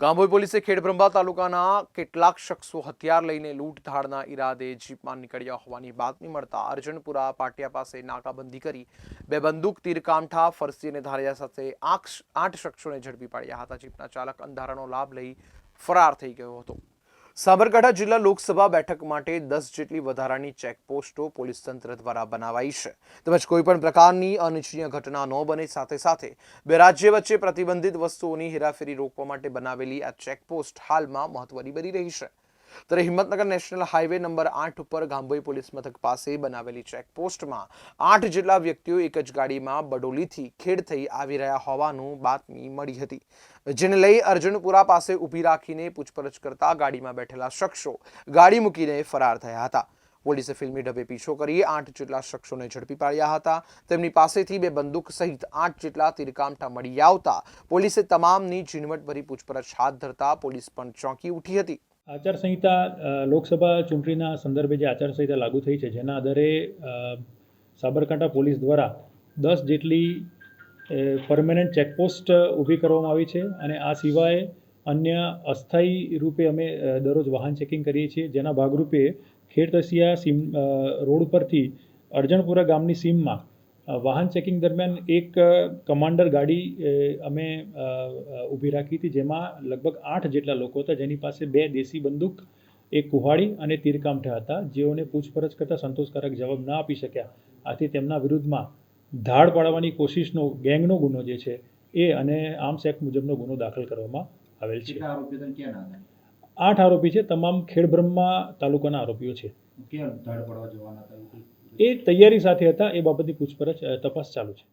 ગાંભોઈ પોલીસે ખેડબ્રંભા તાલુકાના કેટલાક શખ્સો હથિયાર લઈને લૂંટધાડના ઈરાદે જીપમાં નીકળ્યા હોવાની બાતમી મળતા અર્જનપુરા પાટિયા પાસે નાકાબંધી કરી બે બંદૂક, તીરકામઠા ફરસી અને ધારિયા સાથે આઠ શખ્સોને ઝડપી પાડ્યા હતા. જીપના ચાલક અંધારાનો લાભ લઈ ફરાર થઈ ગયો હતો. સાબરકાંઠા જિલ્લા લોકસભા બેઠક માટે દસ જેટલી વધારાની ચેકપોસ્ટો પોલીસ તંત્ર દ્વારા બનાવાઈ છે. તેમજ કોઈપણ પ્રકારની અનિચ્છનીય ઘટના ન બને, સાથે સાથે બે રાજ્ય વચ્ચે પ્રતિબંધિત વસ્તુઓની હેરાફેરી રોકવા માટે બનાવેલી આ ચેકપોસ્ટ હાલમાં મહત્વની બની રહી છે. ત્યારે હિંમતનગર નેશનલ હાઈવે નંબર આઠ ઉપર ગાંભોઈ પોલીસ મથક પાસે બનાવેલી ચેકપોસ્ટમાં આઠ જેટલા વ્યક્તિઓ એક જ ગાડીમાં બડોલીથી ખેડ થઈ આવી રહ્યા હોવાનું બાતમી મળી હતી, જેને લઈ અર્જુનપુરા પાસે ઊભી રાખીને પૂછપરછ કરતા ગાડીમાં બેઠેલા શખ્સો ગાડી મૂકીને ફરાર થયા હતા. પોલીસે ફિલ્મી ઢબે પીછો કરી આઠ જેટલા શખ્સોને ઝડપી પાડ્યા હતા. તેમની પાસેથી બે બંદૂક સહિત આઠ જેટલા તીરકામઠા મળી આવતા પોલીસે તમામની ઝીણવટભરી પૂછપરછ હાથ ધરતા પોલીસ પણ ચોંકી ઉઠી હતી. આચારસંહિતા લોકસભા ચૂંટણીના સંદર્ભે જે આચારસંહિતા લાગુ થઈ છે, જેના આધારે સાબરકાંઠા પોલીસ દ્વારા દસ જેટલી પરમેનન્ટ ચેકપોસ્ટ ઊભી કરવામાં આવી છે અને આ સિવાય અન્ય અસ્થાયી રૂપે અમે દરરોજ વાહન ચેકિંગ કરીએ છીએ. જેના ભાગરૂપે ખેડતસિયા સીમ રોડ પરથી અરજણપુરા ગામની સીમમાં વાહન ચેકિંગ દરમિયાન એક કમાન્ડર ગાડી અમે ઊભી રાખી હતી, જેમાં લગભગ આઠ જેટલા લોકો હતા, જેની પાસે બે દેશી બંદૂક, એક કુહાડી અને તીરકામઠા હતા, જેઓને પૂછપરછ કરતાં સંતોષકારક જવાબ ન આપી શક્યા. આથી તેમના વિરુદ્ધમાં ધાડ પાડવાની કોશિશનો, ગેંગનો ગુનો જે છે, એ અને આર્મ્સ એક્ટ મુજબનો ગુનો દાખલ કરવામાં આવેલ છે? આઠ આરોપી છે તમામ ખેડબ્રહ્મા તાલુકાના આરોપીઓ છે? એ તૈયારી સાથે હતા એ બાબતની પૂછપરછ તપાસ ચાલુ છે